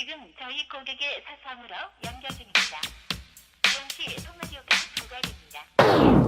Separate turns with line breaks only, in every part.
지금 저희 고객의 사상으로 연결 중입니다. 동시 통화료가 부과됩니다.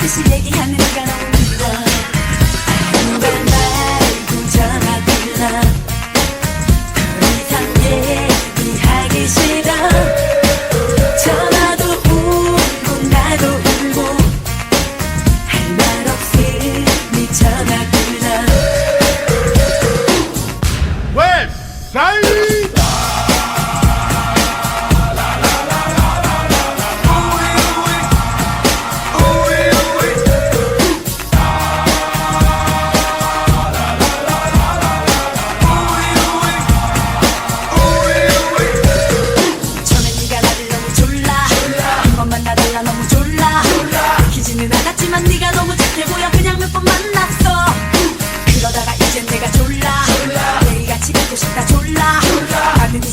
kisiye giyenlere gelen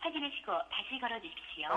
확인하시고 다시 걸어 주십시오.